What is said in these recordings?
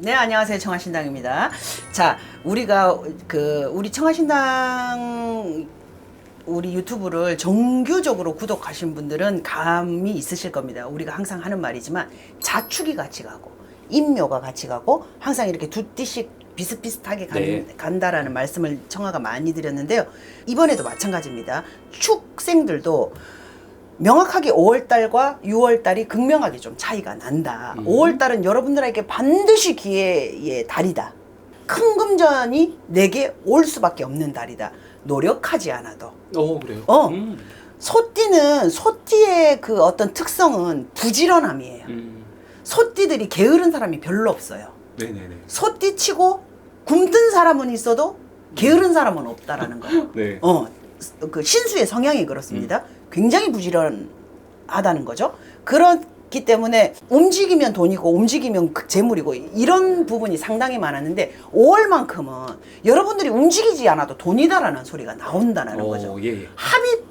네, 안녕하세요. 청하신당입니다. 자, 우리가 그 우리 청하신당 우리 유튜브를 정규적으로 구독하신 분들은 감이 있으실 겁니다. 우리가 항상 하는 말이지만 자축이 같이 가고 인묘가 같이 가고 항상 이렇게 두 띠씩 비슷비슷하게 간, 네. 간다라는 말씀을 청하가 많이 드렸는데요. 이번에도 마찬가지입니다. 축생들도 명확하게 5월달과 6월달이 극명하게 좀 차이가 난다. 음. 5월달은 여러분들에게 반드시 기회의 달이다. 큰 금전이 내게 올 수밖에 없는 달이다. 노력하지 않아도. 어 그래요? 어. 음. 소띠는 소띠의 그 어떤 특성은 부지런함이에요. 음. 소띠들이 게으른 사람이 별로 없어요. 네네네. 소띠치고 굶든 사람은 있어도 게으른 사람은 없다라는 거예요. 네. 어, 그 신수의 성향이 그렇습니다. 굉장히 부지런하다는 거죠. 그렇기 때문에 움직이면 돈이고 움직이면 그 재물이고 이런 부분이 상당히 많았는데 5월만큼은 여러분들이 움직이지 않아도 돈이다라는 소리가 나온다는 거죠. 어, 예, 예. 합이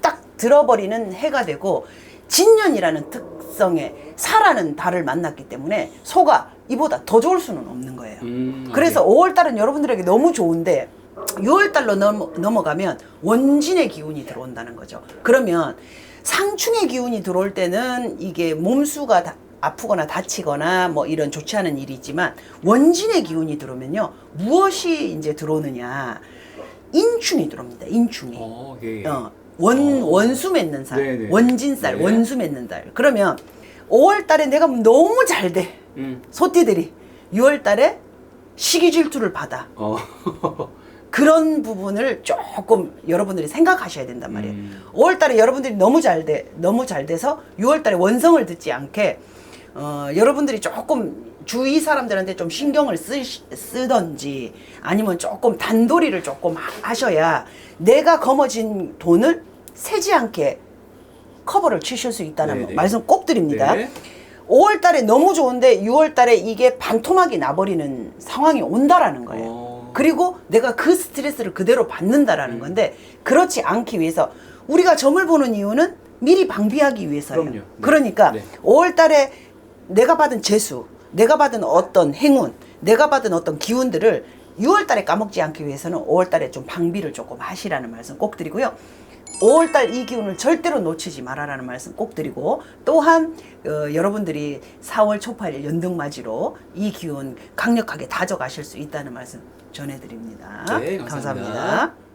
딱 들어버리는 해가 되고 진년이라는 특성의 사라는 달을 만났기 때문에 소가 이보다 더 좋을 수는 없는 거예요. 음, 그래서 아, 5월 달은 여러분들에게 너무 좋은데 6월 달로 넘어, 넘어가면 원진의 기운이 들어온다는 거죠. 그러면 상충의 기운이 들어올 때는 이게 몸수가 다- 아프거나 다치거나 뭐 이런 좋지 않은 일이지만 원진의 기운이 들어오면요 무엇이 이제 들어오느냐 인충이 들어옵니다. 인충이. 어, 예. 예. 어, 원, 어. 원수 맺는 살, 네 네. 원진 살, 네. 원수 맺는 달. 그러면 5월 달에 내가 너무 잘 돼. 음. 소띠들이 6월 달에 시기 질투를 받아. 어. 그런 부분을 조금 여러분들이 생각하셔야 된단 말이에요. 음. 5월 달에 여러분들이 너무 잘 돼, 너무 잘 돼서 6월 달에 원성을 듣지 않게 어, 여러분들이 조금 주위 사람들한테 좀 신경을 쓰, 쓰던지 아니면 조금 단도리를 조금 하- 하셔야 내가 거머쥔 돈을 세지 않게 커버를 치실 수 있다는 네네. 말씀 꼭 드립니다. 네. 5월 달에 너무 좋은데 6월 달에 이게 반토막이 나버리는 상황이 온다라는 거예요. 어. 그리고 내가 그 스트레스를 그대로 받는다라는 음. 건데 그렇지 않기 위해서 우리가 점을 보는 이유는 미리 방비하기 위해서예요. 그럼요. 네. 그러니까 네. 5월 달에 내가 받은 재수, 내가 받은 어떤 행운, 내가 받은 어떤 기운들을 6월 달에 까먹지 않기 위해서는 5월 달에 좀 방비를 조금 하시라는 말씀 꼭 드리고요. 5월 달 이 기운을 절대로 놓치지 말아라는 말씀 꼭 드리고 또한 어, 여러분들이 4월 초파일 연등맞이로 이 기운 강력하게 다져가실 수 있다는 말씀 전해드립니다. 네, 감사합니다. 감사합니다.